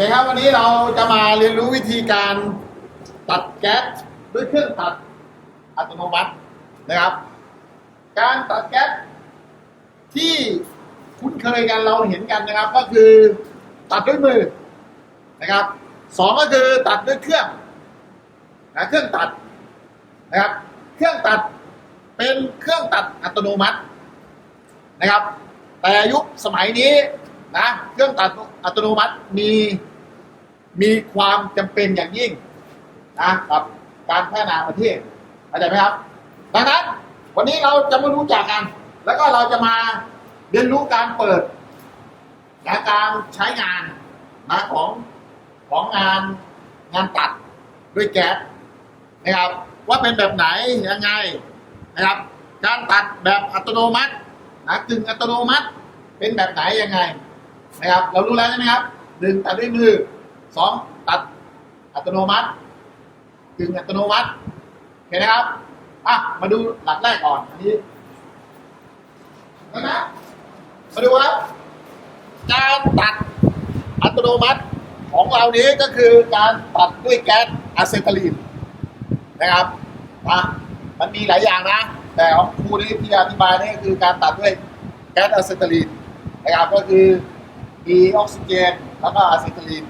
ครับวันนี้เราจะมาเรียนรู้วิธีการตัดแก๊สด้วยเครื่องตัดอัตโนมัตินะครับ การตัดแก๊สที่คุ้นเคยกันเราเห็นกันนะครับ ก็คือตัดด้วยมือนะครับสองก็คือตัดด้วยเครื่องนะเครื่องตัดนะครับ เครื่องตัดเป็นเครื่องตัดอัตโนมัตินะครับ แต่ยุคสมัยนี้นะเครื่องตัดอัตโนมัติมี มีความจำเป็นอย่างยิ่งนะกับการพัฒนาประเทศเข้าใจไหมครับ ดังนั้น วันนี้เราจะมารู้จักกัน แล้วก็เราจะมาเรียนรู้การเปิดและการใช้งานนะของของงานงานตัดด้วยแก๊สนะครับ ว่าเป็นแบบไหนยังไงนะครับ การตัดแบบอัตโนมัตินะกึ่งอัตโนมัติเป็นแบบไหนยังไงนะครับ เรารู้แล้วใช่ไหมครับหนึ่งตัดด้วยมือ สองตัดอัตโนมัติกึ่งอัตโนมัติโอเคนะครับอะมาดูหลักแรกก่อนอันนี้นะมาดูครับการตัดอัตโนมัติของเรานี้ก็คือการตัดด้วยแก๊สอะเซตาลีนนะครับนะมันมีหลายอย่างนะ แต่ของครูนี่ที่อธิบายนี่ก็คือการตัดด้วยแก๊สอะเซตาลีนนะครับก็คือมีออกซิเจนแล้วก็อะเซตาลีน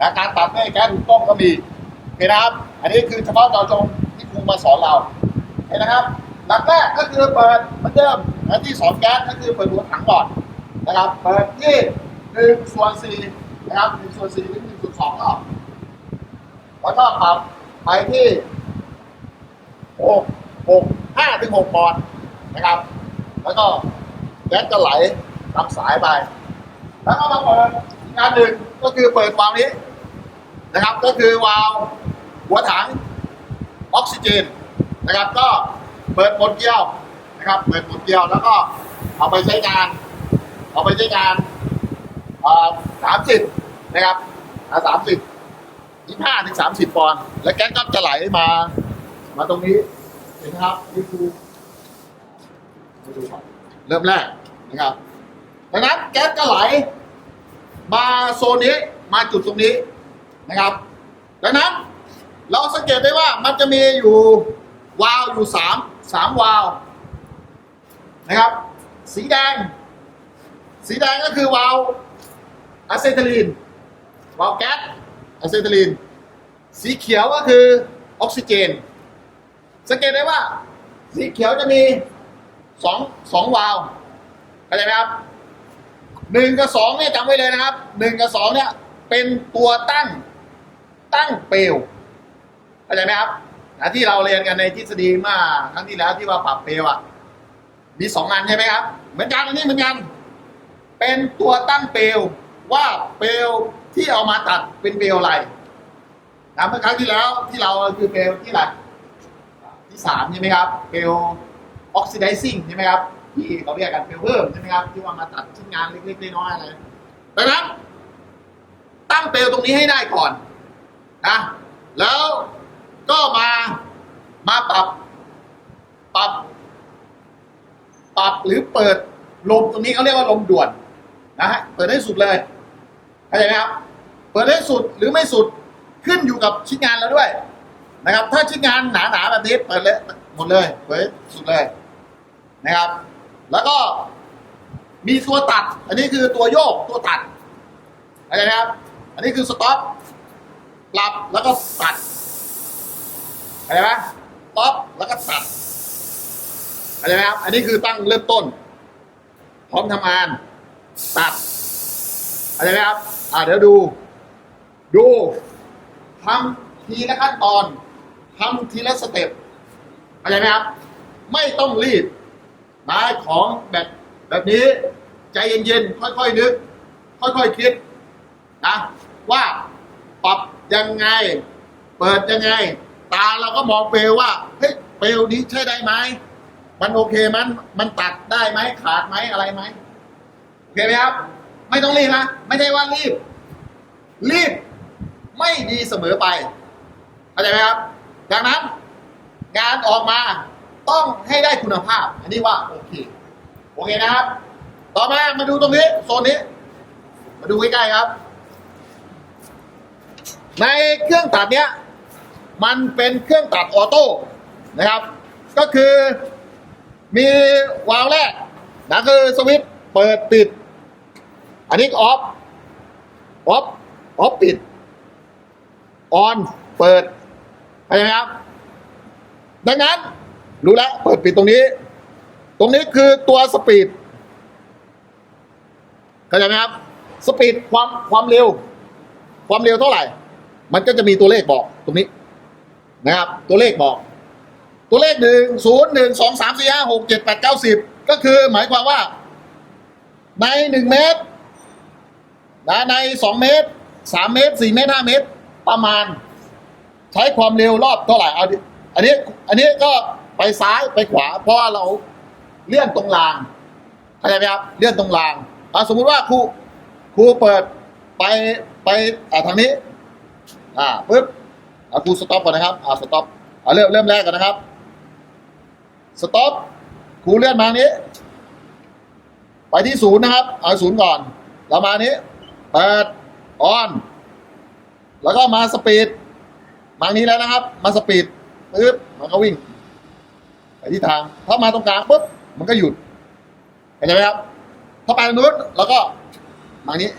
นะการตัดด้วยแก๊สหุงต้มก็มีโอเคนะครับ อันนี้คือเฉพาะเจาะจงที่ครูมาสอนเราโอเคนะครับ หลักแรกก็คือเปิดเหมือนเดิมอันที่สองแก๊สก็คือเปิดหัวถังก่อนนะครับ เปิดที่หนึ่งส่วนสี่นะครับหนึ่งส่วนสี่หรือหนึ่งส่วนสองรอบแล้วก็ปรับไปที่หกหกห้าถึงหกปอนด์นะครับ แล้วก็แก๊สจะไหลตามสายไป แล้วก็มาเปิดอีกอันหนึ่งก็คือเปิดวาล์วนี้ นะครับ ก็คือวาล์วหัวถังออกซิเจนนะครับ ก็เปิดหมดเกลียวนะครับ เปิดหมดเกลียวแล้วก็เอาไปใช้งาน เอาไปใช้งานสามสิบนะครับสามสิบยี่ห้าถึงสามสิบปอนด์แล้วแก๊สก็จะไหลมา มาตรงนี้เห็นไหมครับนี่คือมาดูก่อนเริ่มแรกนะครับดังนั้นแก๊สก็ไหลมาโซนนี้มาจุดตรงนี้ นะครับ ดังนั้นเราสังเกตได้ว่ามันจะมีอยู่วาล์วอยู่สามสามวาล์วนะครับ สีแดง สีแดงก็คือวาล์วอะเซทิลีนวาล์วแก๊สอะเซทิลีนสีเขียวก็คือออกซิเจน สังเกตได้ว่า สีเขียวจะมีสองสองวาล์วเข้าใจไหมครับหนึ่งกับสองเนี่ยจำไว้เลยนะครับหนึ่งกับสองเนี่ยเป็นตัวตั้ง ตั้งเปลวเข้าใจไหมครับนะที่เราเรียนกันในทฤษฎีเมื่อครั้งที่แล้วที่ว่าปรับเปลวอะมีสองอันใช่ไหมครับ เหมือนกันอันนี้เหมือนกัน เป็นตัวตั้งเปลวว่าเปลวที่เอามาตัดเป็นเปลวอะไรนะเมื่อครั้งที่แล้วที่เราคือเปลวที่อะไรที่สามใช่ไหมครับเปลวออกซิไดซิ่งใช่ไหมครับที่เขาเรียกกันเปลวเพิ่มใช่ไหมครับที่ว่ามาตัดชิ้นงานเล็กๆน้อยๆอะไรดังนั้นตั้งเปลวตรงนี้ให้ได้ก่อน นะแล้วก็มามาปรับปรับปรับหรือเปิดลมตรงนี้เขาเรียกว่าลมด่วนนะฮะเปิดให้สุดเลยเข้าใจไหมครับ เปิดให้สุดหรือไม่สุดขึ้นอยู่กับชิ้นงานเราด้วยนะครับ ถ้าชิ้นงานหนาๆแบบนี้เปิดเลยหมดเลยเปิดสุดเลยนะครับ แล้วก็มีตัวตัด อันนี้คือตัวโยกตัวตัดเข้าใจไหมครับ อันนี้คือสต็อป ปรับแล้วก็ตัดเข้าใจไหมสต็อปแล้วก็ตัดเข้าใจไหมครับ อันนี้คือตั้งเริ่มต้น พร้อมทำงาน ตัดเข้าใจไหมครับ อ่าเดี๋ยวดู ดูทำทีละขั้นตอนทำทีละสเต็ปเข้าใจไหมครับ ไม่ต้องรีบมาของแบบแบบนี้ใจเย็นๆ ค่อยๆ นึก ค่อยๆ คิดนะว่าปรับ ยังไง เปิดยังไง ตาเราก็มองเปลวว่าเฮ้ยเปลวนี้ใช้ได้ไหมมันโอเคมันมันตัดได้ไหมขาดไหมอะไรไหมโอเคไหมครับ ไม่ต้องรีบนะไม่ใช่ว่ารีบ รีบ ไม่ดีเสมอไปเข้าใจไหมครับดังนั้น งานออกมาต้องให้ได้คุณภาพ อันนี้ว่าโอเคโอเคนะครับ ต่อมามาดูตรงนี้โซนนี้ มาดูใกล้ๆครับ ในเครื่องตัดเนี้ยมันเป็นเครื่องตัดออโต้นะครับ ก็คือมีวาล์วแรกนะคือสวิตช์เปิดปิด อันนี้ออฟออฟออฟปิดออนเปิดเข้าใจไหมครับ ดังนั้นรู้แล้วเปิดปิดตรงนี้ ตรงนี้คือตัวสปีดเข้าใจไหมครับ สปีดความความเร็ว ความเร็วเท่าไหร่ มันก็จะมีตัวเลขบอกตรงนี้นะครับ ตัวเลขบอก ตัวเลขหนึ่งศูนย์หนึ่งสองสามสี่ห้าหกเจ็ดแปดเก้าสิบก็คือหมายความว่า ในหนึ่งเมตรนะในสองเมตรสามเมตรสี่เมตรห้าเมตร ประมาณ ใช้ความเร็วรอบเท่าไหร่เอาอันนี้ อันนี้ก็ไปซ้ายไปขวา เพราะว่าเราเลื่อนตรงรางเข้าใจไหมครับเลื่อนตรงรางอะสมมุติว่าครูครูเปิดไปไปอ่าทางนี้ อ่าปึ๊บเอะครูสต็อปก่อนนะครับอ่าสต็อปเอาเริ่มเริ่มแรกก่อนนะครับสต็อปครูเลื่อนมานี้ ไปที่ศูนย์นะครับ เอาศูนย์ก่อนเรามานี้เปิดออน แล้วก็มาสปีดมานี้แล้วนะครับ มาสปีดปึ๊บมันก็วิ่ง ไปที่ทาง ถ้ามาตรงกลางปุ๊บมันก็หยุดเห็นไหมครับ ถ้าไปทางนู้นแล้วก็มานี้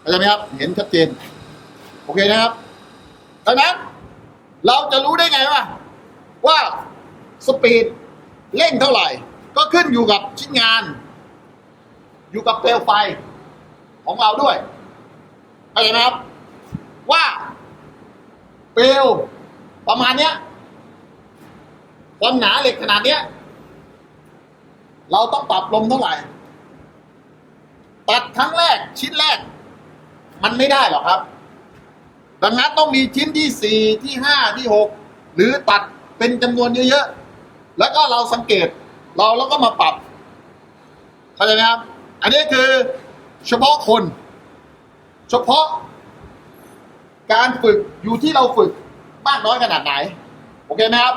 เห็นไหมครับ เห็นชัดเจน โอเคนะครับ ดังนั้น เราจะรู้ได้ไงว่า ว่าสปีดเร่งเท่าไหร่ ก็ขึ้นอยู่กับชิ้นงาน อยู่กับเปลวไฟของเราด้วยเข้าใจไหมครับ ว่าเปลวประมาณเนี้ยความหนาเหล็กขนาดเนี้ย เราต้องปรับลมเท่าไหร่ ตัดครั้งแรกชิ้นแรก มันไม่ได้หรอกครับ ดังนั้นต้องมีชิ้นที่สี่ที่ห้าที่หกหรือตัดเป็นจำนวนเยอะๆ แล้วก็เราสังเกตเราแล้วก็มาปรับเข้าใจไหมครับ อันนี้คือเฉพาะคน เฉพาะ การฝึกอยู่ที่เราฝึกมากน้อยขนาดไหน โอเคไหมครับ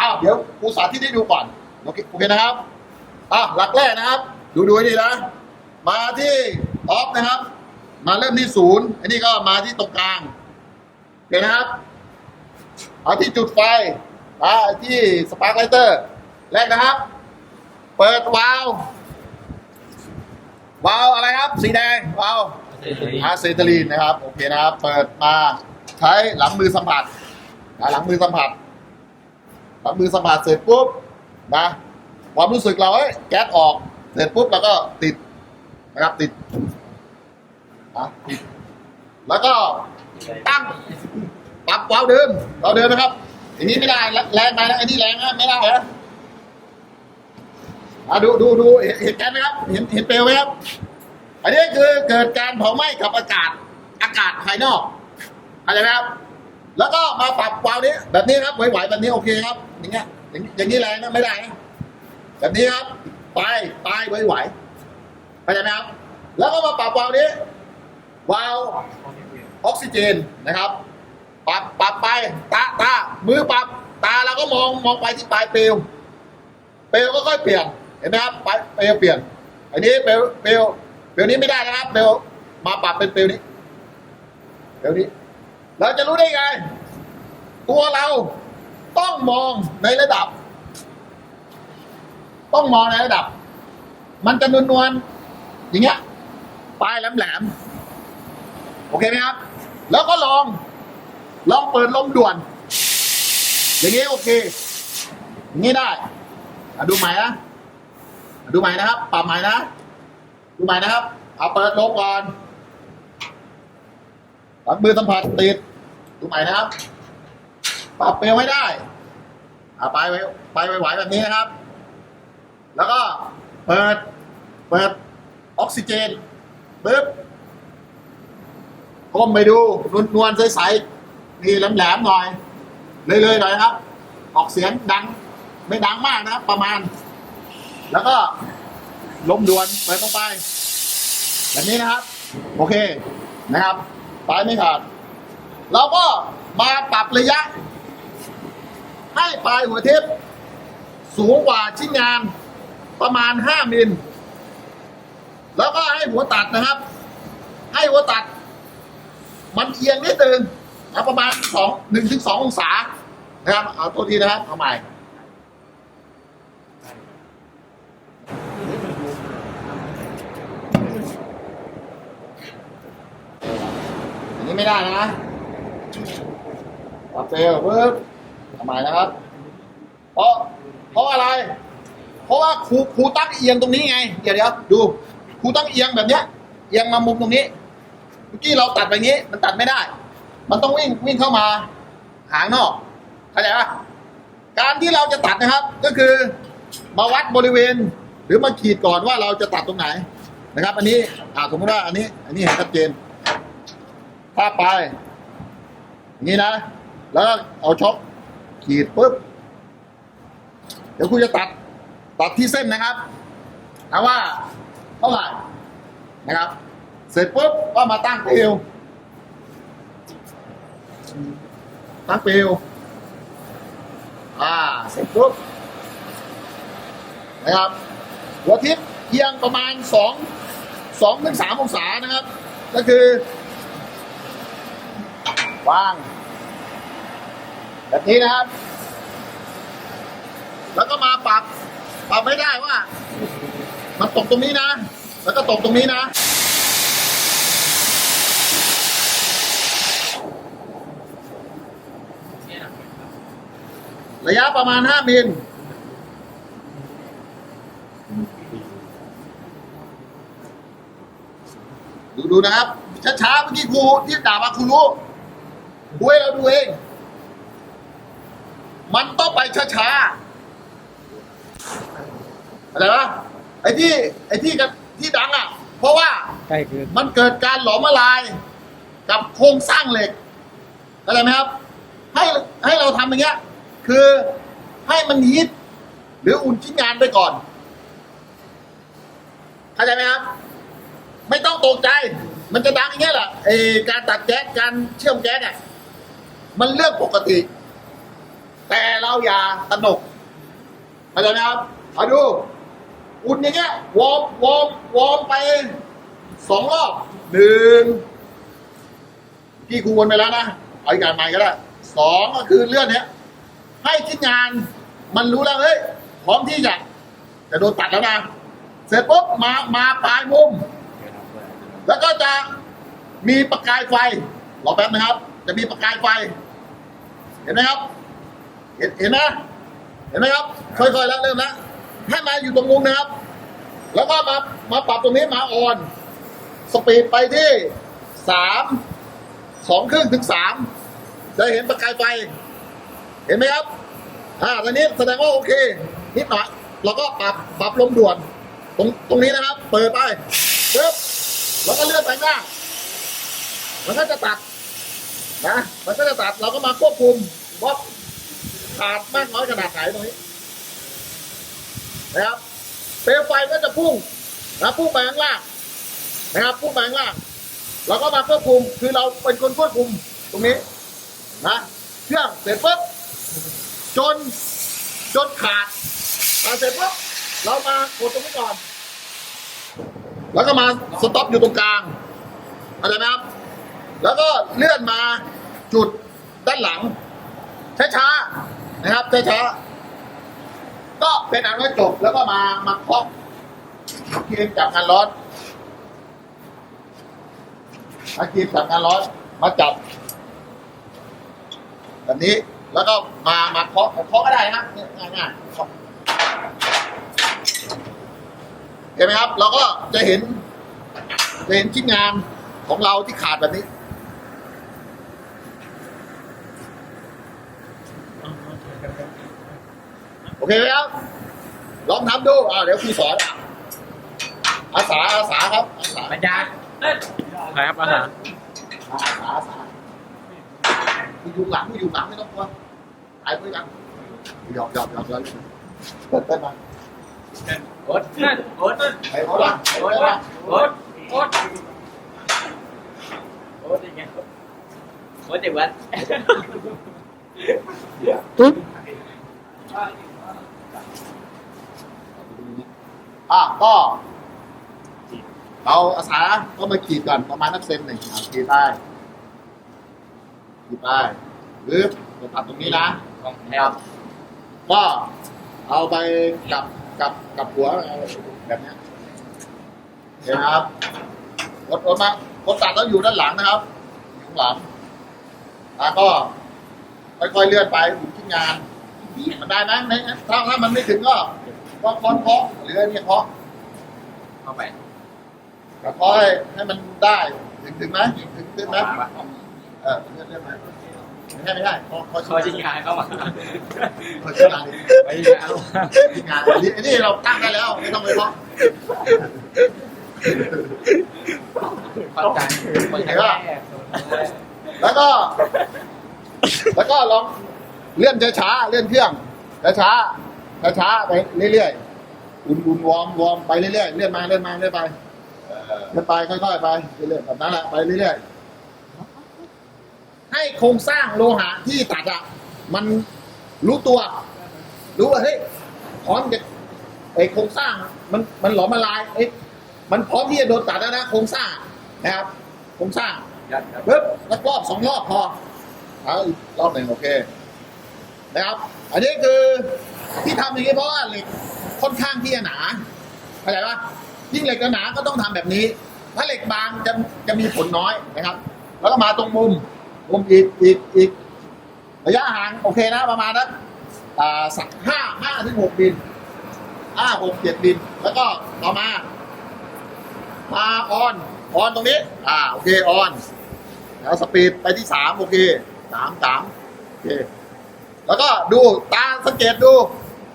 อ้าวเดี๋ยวครูสาธิตให้ดูก่อน โอเคโอเคนะครับอ้าวหลักแรกนะครับ ดูดูให้ดีนะ มาที่ออฟนะครับ มาเริ่มที่ศูนย์อันนี้ก็มาที่ตรงกลาง เคนะครับ เอาที่จุดไฟมาที่สปาร์คไลเตอร์ แรกนะครับ เปิดวาล์ววาล์วอะไรครับ สีแดงวาล์วอะเซตาลีนนะครับ โอเคนะครับ เปิดมาใช้หลังมือสัมผัสนะหลังมือสัมผัสหลังมือสัมผัสเสร็จปุ๊บนะความรู้สึกเราเอ้ยแก๊สออกเสร็จปุ๊บเราก็ติดนะครับติดนะติด แล้วก็ ตั้งปรับวาล์วเดิมเราเดิมนะครับอันนี้ไม่ได้แรงไปนะอันนี้แรงนะไม่ได้นะอะดูดูดูเห็นเห็นแก๊สไหมครับ เห็นเห็นเปลวไหมครับ อันนี้คือเกิดการเผาไหม้กับอากาศอากาศภายนอกเข้าใจไหมครับ แล้วก็มาปรับวาล์วนี้แบบนี้ครับไหวๆแบบนี้โอเคครับ อย่างเงี้ยอย่างอย่างนี้แรงนะไม่ได้นะแบบนี้ครับไปไปไหวๆเข้าใจไหมครับ แล้วก็มาปรับวาล์วนี้วาล์ว ออกซิเจนนะครับปรับปรับไปตาตามือปรับตาเราก็มองมองไปที่ปลายเปลวเปลวก็ค่อยเปลี่ยนเห็นไหมครับปลายเปลวเปลี่ยนอันนี้เปลวเปลวเปลวนี้ไม่ได้นะครับเปลวมาปรับเป็นเปลวนี้เปลวนี้ เราจะรู้ได้ไง ตัวเราต้องมองในระดับ ต้องมองในระดับ มันจะนวลๆอย่างเงี้ยปลายแหลมๆโอเคไหมครับ แล้วก็ลอง ลองเปิดลมด่วน อย่างนี้โอเคอย่างนี้ได้ดูใหม่นะดูใหม่นะครับ ปรับใหม่นะ ดูใหม่นะครับ เอาเปิดลมก่อนหลังมือสัมผัสติด ดูใหม่นะครับ ปรับเปลวให้ได้อะไปไว้ไปไหวแบบนี้นะครับ แล้วก็เปิด เปิดออกซิเจนปึ๊บ ก้มไปดูนวลนวลๆใสๆนี่แหลมๆหน่อย เลยๆหน่อยครับ ออกเสียงดัง ไม่ดังมากนะครับประมาณ แล้วก็ลมด่วนเปิดลงไป แบบนี้นะครับ โอเคนะครับปลายไม่ขาดเราก็มาปรับระยะ ให้ปลายหัวเทปสูงกว่าชิ้นงานประมาณ 5 มิล แล้วก็ให้หัวตัดนะครับ ให้หัวตัด มันเอียงนิดนึงนะประมาณสองหนึ่งถึงสององศานะครับเอาตัวทีนะครับเอาใหม่อันนี้ไม่ได้นะปรับเฟลปึ๊บทำไมนะครับ เพราะเพราะอะไร เพราะว่าครูครูตั้งเอียงตรงนี้ไง เดี๋ยวเดี๋ยวดูครูตั้งเอียงแบบเนี้ยเอียงมามุมตรงนี้ มื่อกี้เราตัดไปงี้ มันตัดไม่ได้ มันต้องวิ่งวิ่งเข้ามาหางนอกเข้าใจปะการที่เราจะตัดนะครับ ก็คือมาวัดบริเวณ หรือมาขีดก่อนว่าเราจะตัดตรงไหนนะครับ อันนี้อ่าสมมติว่าอันนี้ อันนี้เห็นชัดเจนภาพไปอย่างนี้นะ แล้วเอาช็อคขีดปุ๊บเดี๋ยวคุณจะตัดตัดที่เส้นนะครับถามว่าเท่าไหร่นะครับ เสร็จปุ๊บก็มาตั้งเปลวตั้งเปลวอ่า เสร็จปุ๊บนะครับ หัวทิศเอียงประมาณสองสองถึงสามองศานะครับ ก็คือวาง แบบนี้นะครับ แล้วก็มาปรับ ปรับไม่ได้ว่า มันตกตรงนี้นะ แล้วก็ตกตรงนี้นะ ระยะประมาณห้ามิล ดูดูนะครับ ช้าๆเมื่อกี้ครูที่ด่ามาครูรู้ดูให้เราดูเอง มันต้องไปช้าๆอะไรวะไอ้ที่ไอ้ที่กันที่ดังอะ เพราะว่าใกล้คือมันเกิดการหลอมละลาย กับโครงสร้างเหล็กอะไรไหมครับ ให้ให้เราทำอย่างเงี้ย คือให้มันฮีทหรืออุ่นชิ้นงานไปก่อน เข้าใจไหมครับ ไม่ต้องตกใจ มันจะดังอย่างเงี้ยแหละไอการตัดแก๊สการเชื่อมแก๊สเนี่ยมันเรื่องปกติ แต่เราอย่าตระหนกเข้าใจไหมครับเอาดู อุ่นอย่างเงี้ยวอร์มวอร์มวอร์มไปสองรอบหนึ่งพี่ครูวนไปแล้วนะเอาอีกการใหม่ก็ได้สองก็คือเลื่อนเนี้ย ให้ชิ้นงานมันรู้แล้วเฮ้ยพร้อมที่จะจะโดนตัดแล้วนะเสร็จปุ๊บมามาปลายมุม แล้วก็จะมีประกายไฟรอแป๊บนะครับ จะมีประกายไฟ เห็นไหมครับ เห็นเห็นไหมเห็นไหมครับค่อยๆแล้วเริ่มแล้วให้มาอยู่ตรงมุมนะครับ แล้วก็มามาปรับตรงนี้มาออน สปีดไปที่สามสองครึ่งถึงสามจะเห็นประกายไฟ เห็นไหมครับ อ่าตอนนี้แสดงว่าโอเค นิดหน่อยเราก็ปรับปรับลมด่วน ตรงตรงนี้นะครับ เปิดไปปึ๊บแล้วก็เลื่อนไปข้างหน้า มันก็จะตัดนะ มันก็จะตัดเราก็มาควบคุมว่าขาดมากน้อยขนาดไหนตรงนี้นะครับเปลวไฟก็จะพุ่งนะพุ่งไปข้างล่างนะครับพุ่งไปข้างล่างเราก็มาควบคุมคือเราเป็นคนควบคุมตรงนี้นะเครื่องเสร็จปุ๊บ จน จนขาดขาดเสร็จปุ๊บเรามากดตรงนี้ก่อน แล้วก็มาสต็อปอยู่ตรงกลางเข้าใจไหมครับ แล้วก็เลื่อนมาจุดด้านหลัง ช้าๆนะครับช้าๆก็เป็นอันว่าจบแล้วก็มามาเคาะเกียมจับงานร้อนมากียมจับงานร้อนมาจับแบบนี้ แล้วก็มามาเคาะเคาะก็ได้นะครับเนี่ยง่ายๆเคาะเห็นไหมครับ เราก็จะเห็นจะเห็นชิ้นงานของเราที่ขาดแบบนี้โอเคไหมครับ ลองทำดูอ่าเดี๋ยวครูสอนอะอาสาอาสาครับอาสาบรรยากใครครับอาหารอาสาอาสาผู้อยู่หลังผู้อยู่หลังไม่ต้องกลัว ถ่ายด้วยกันหยอกหยอกหยอกเลยเต้นเต้นมาโอ๊ตโอ๊ตไปเขาละไปโอ๊ตเขาละโอ๊ตโอ๊ตโอ๊ตยังไงโอ๊ตเด็กวัดอะก็เราอาสาก็มาขีดก่อนประมาณนักเซนหนึ่งอะขีดได้ขีดไปหรือจะตัดตรงนี้นะ ของแถนะครับก็เอาไปกับกับกับหัวแบบเนี้ยเห็นไหมครับกดกดมากดตัดแล้วอยู่ด้านหลังนะครับอยู่ข้างหลังแล้วก็ค่อยๆเลื่อนไปถึงที่งานมันได้ไหมไม่ถ้าถ้ามันไม่ถึงก็ก็ค้อนเคาะหรืออันนี้เคาะเข้าไปก็เคาะให้ให้มันได้ถึงถึงไหมถึงถึงไหมเออเลื่อนเลื่อนมา ไม่ใช่ไม่ใช่เคาะเคาะเขาชิ้นงานเข้ามาเคาะชิ้นงานดิไปชิ้นงานเข้ามาที่งานอันนี้อันนี้เราตั้งได้แล้วไม่ต้องไปเคาะเข้าใจเปิดแค่แล้วก็ แล้วก็ลองเลื่อนช้าๆเลื่อนเครื่องช้าๆช้าๆไปเรื่อยๆอุ่นอุ่นวอร์มวอร์มไปเรื่อยๆเลื่อนมาเลื่อนมาเลื่อนไปเลื่อนไปค่อยๆไปเรื่อยๆแบบนั้นแหละไปเรื่อยๆให้ โครงสร้างโลหะที่ตัดอะมันรู้ตัว รู้ว่าเฮ้ยพร้อมจะไอโครงสร้างมันมันหลอมละลายเอ้ยมันพร้อมที่จะโดนตัดแล้วนะโครงสร้างนะครับ โครงสร้างยัดครับปึ๊บแล้วรอบสองรอบพอเอาอีกรอบหนึ่งโอเคนะครับ อันนี้คือที่ทำอย่างนี้เพราะว่าเหล็กค่อนข้างที่จะหนาเข้าใจปะยิ่งเหล็กหนาก็ต้องทำแบบนี้ ถ้าเหล็กบางจะจะมีผลน้อยนะครับ แล้วก็มาตรงมุม มุมอีกอีกอีกระยะห่างโอเคนะ ประมาณนั้นอ่าสักห้าห้าถึงหกบินห้าหกเจ็ดบินแล้วก็ต่อมามาออนออนตรงนี้ อ่าโอเคออนแล้วสปีดไปที่สามโอเคสามสามโอเค แล้วก็ดูตาสังเกตดู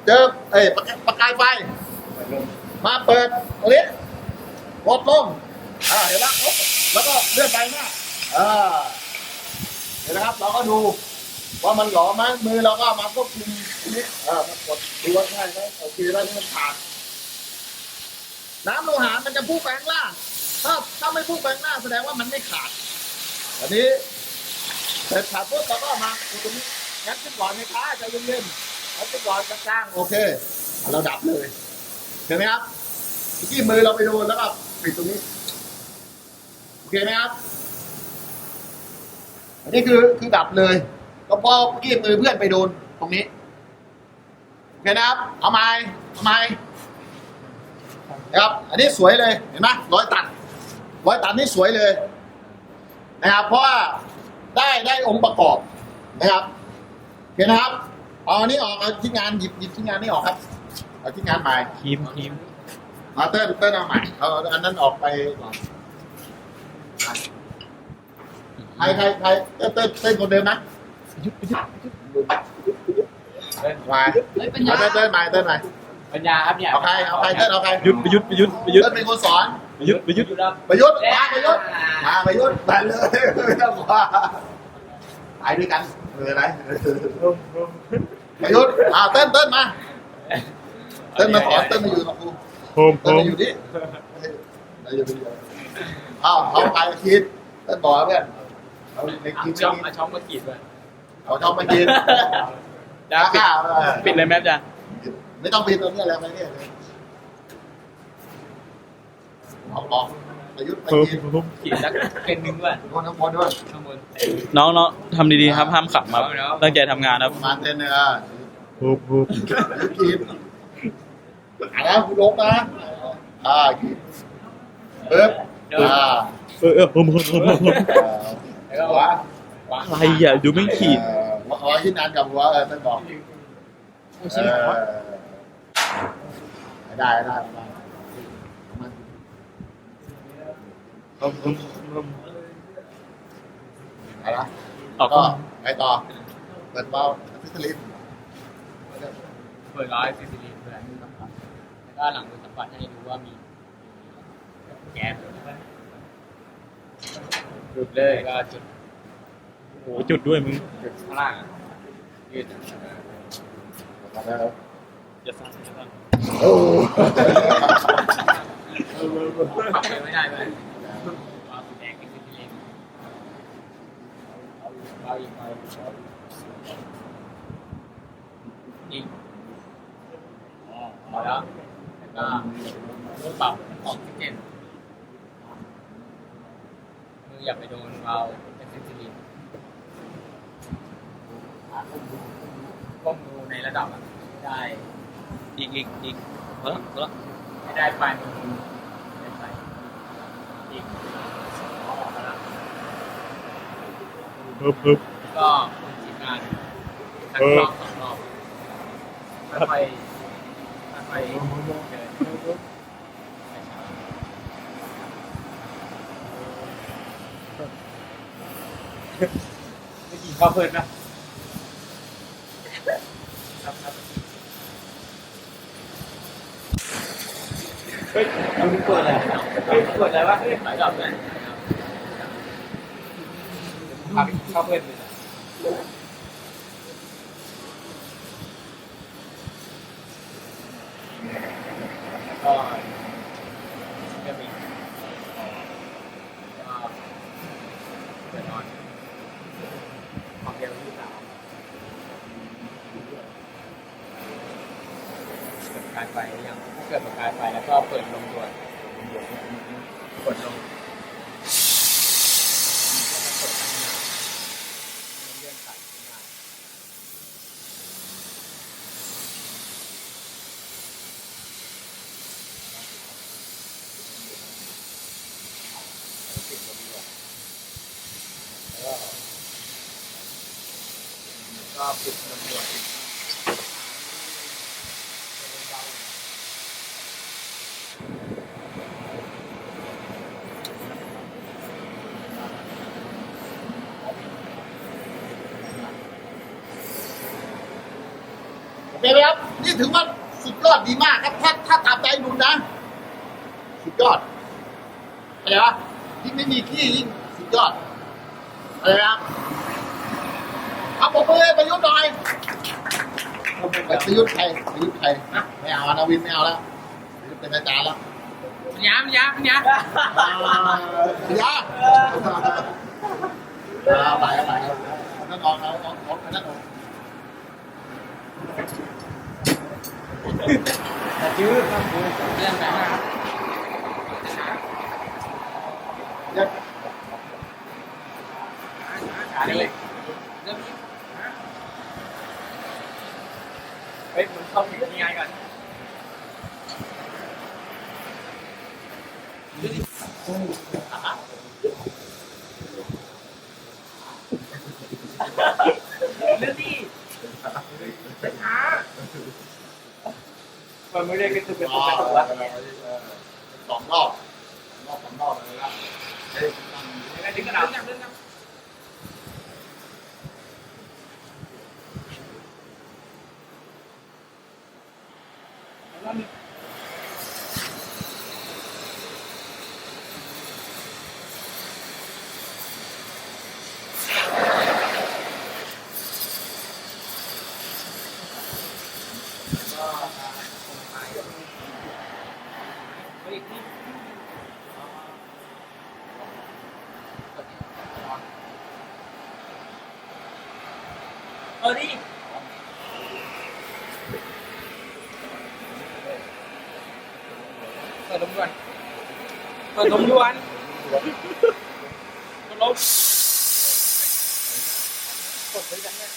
เจอเอ้ยประกายประกายไฟมาเปิดตรงนี้กดลงอ่าเห็นแล้วแล้วก็เลื่อนไปหน้าอ่า ห็นนะครับ เราก็ดูว่ามันหลอมไหมมือเราก็มาควบคุมนี้เออมากดดูว่าใช่ไหมโอเคแล้วนี่มันขาดน้ำโลหะมันจะพุ่งไปข้งล่าง ถ้าถ้าไม่พุ่งไปข้งล่างแสดงว่ามันไม่ขาด อันนี้เสร็จขาดปุ๊บเราก็มาดูตรงนี้งัดขึ้นก่อนไหมคะใจเย็นๆงัดขึ้นก่อนกลางๆโอเค เราดับเลย เห็นไหมครับเมื่อกี้มือเราไปโดนแล้วก็ปิดตรงนี้ โอเคไหมครับ อันนี้คือคือดับเลย ก็เพราะเมื่อกี้มือเพื่อนไปโดนตรงนี้โอเคนะครับ เอาไม้เอาไม้นะครับ อันนี้สวยเลยเห็นไหมร้อยตัดร้อยตัดนี่สวยเลย นะครับ เพราะว่าได้ได้องค์ประกอบนะครับโอเคนะครับเอาอันนี้ออกเอาที่งานหยิบหยิบที่งานนี่ออกครับเอาที่งานใหม่คีมคีมมาเต้นเต้นเอาใหม่เอาอันนั้นออกไปก่อน ใครใครใครเต้นเต้นเต้นคนเดิมนะยุดยุดมาเฮ้ยปัญญาเอาเต้นเต้นใหม่เต้นใหม่ปัญญาครับเนี่ยเอาใครเอาใครเต้นเอาใครยุดประยุทธ์ประยุทธ์ประยุทธ์เต้นเป็นคนสอนประยุทธ์ประยุทธ์ครับประยุทธ์มาประยุทธ์มาประยุทธ์มาเลยไม่ต้องว่าไปด้วยกันเอออะไรประยุทธ์อ่าเต้นเต้นมาเต้นมาสอนเต้นมาอยู่กับกูโฮมโฮเต้นมมาอยู่นี่มาอยู่นี่เอาเอาไปคิดเต้นต่อเพื่อน เอาในคิดช่องนี้เอาช่องมาขีดด้วยเอาช่องมากินจ้าปิดข้าวปิดเลยแม่จ้าไม่ต้องปิดตรงนี้แล้วไปเนี่ยเลยเอาออกประยุทธ์ไปโฮมกินโฮมขีดสักเป็นหนึ่งด้วยโดนทั้งหมดด้วยข้างบนน้องเนาะทำดีๆครับห้ามขับครับตั้งใจทำงานครับมาเต้นเนื้อโฮมโฮมประยุทธ์กินอะแล้วคุณลงนะอ่ากินเอ๊บอ่าเออเออโฮมโฮมโฮมโฮม แล้วก็หัววางอะไรอะดูไม่ขีดเอ่อหัวหัวที่นานกับหัวเออเป็นบอกเออได้ได้ได้มันโฮมโฮมโฮมอะไรนะออกก็ไปต่อเปิดเบาฟิสลินเปิดร้อยซีซีลีเพื่อนแล้วก็หลังมือสัมผัสให้ดูว่ามีแก๊ส จุดเลยก็จุดโอ้จุดด้วยมึงจุดข้างล่างอะยืดอย่าสั่นอย่าสั่นโอ้ปรับเลยไม่ได้เลยเอาสีแดงเป็นซีซีลีเอาอีกเอาอีกอีก เราเป็นฟิสิกส์ก้มดูในระดับได้อีกอีกอีกเออเออไม่ได้ไปมือไม่ไปอีกออกมแล้วปึ๊บปึ๊บก็ทีมงานทั้งรอบสองรอบค่อยค่อยเดิ ข้าวเพื่อนนะครับครับเฮ้ยเอาดูเปิดอะไรเฮ้ยเปิดอะไรวะเฮ้ยสายดับเลยข้าวเพื่อนเลยนะก็ก็มีก็เปิดนอนความเร็วที่สาม เกิดประกายไฟหรือยังเกิดประกายไฟแล้วก็เปิดลมด่วนกดลงเลื่อนสายขึ้นมาปิดลมด่วนแล้วก็ปิดลมด่วน โอเคไหมครับ นี่ถือว่าสุดยอดดีมากครับ ถ้าถ้าตามใจดุนะ สุดยอดอะไรวะยิ่งไม่มีขี้ยิ่งสุดยอดอะไรนะครับเอาผมเลยประยุทธ์หน่อยประยุทธ์ใครประยุทธ์ใครไม่เอานะวินไม่เอาแล้วประยุทธ์เป็นอาจารย์แล้วย้ำย้ำย้ำอ่ายาเอาไปเอาไปเอานั่นออกเอาออกออกนั่นออกแต่จื้อครับเรื่อง แบบนะครับเดี๋ยวขาเลยเริ่มนี้เฮ้ยมึงเข้าถึงยังไงก่อนเรื่องที่ช้า มันไม่ได้กระตุกกระตุกกระตุกละสองรอบรอบสองรอบเลยนะ ยังไงถึงกระดับยังเรื่องยัง เออดิเปิดลมด่วนเปิดลมด่วนเปิดลมกดไปกันเนี่ย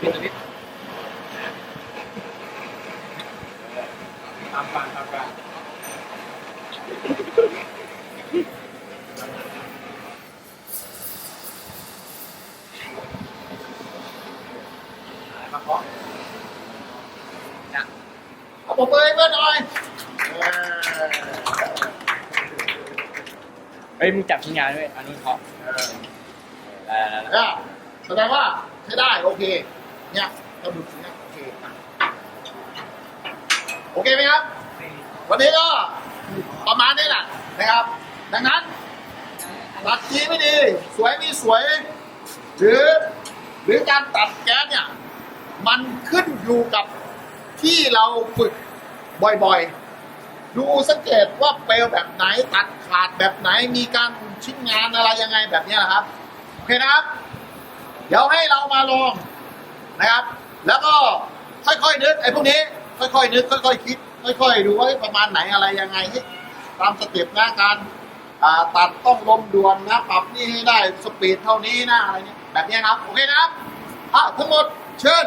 ปิดสวิตช์ตามการตามการมาเคาะนะ เอาผมเลยเพื่อนหน่อย เฮ้ยมึง จับชิ้นงานด้วยอนนู้นเคราะได้แล้วแสดงว่าใช้ได้โอเค เนี่ยเราดูสินะโอเคอะโอเคไหมครับ วันนี้ก็ประมาณนี้แหละนะครับ ดังนั้นตัดจีไม่ดี สวยไม่สวย หรือหรือการตัดแก๊สเนี่ย มันขึ้นอยู่กับที่เราฝึกบ่อยๆ ดูสังเกตว่าเปลวแบบไหนตัด ขาดแบบไหนมีการอุ่นชิ้นงานอะไรยังไงแบบนี้นะครับโอเคนะครับ เดี๋ยวให้เรามาลองนะครับ แล้วก็ค่อยๆนึกไอ้พวกนี้ ค่อยๆนึกค่อยๆคิด ค่อยๆดูว่าประมาณไหนอะไรยังไงให้ตามสเต็ปนะการอ่าตัดต้องลมด่วนนะปรับนี่ให้ได้สปีดเท่านี้นะอะไรเนี้ยแบบนี้ยครับโอเคนะครับอะทั้งหมดเชิญ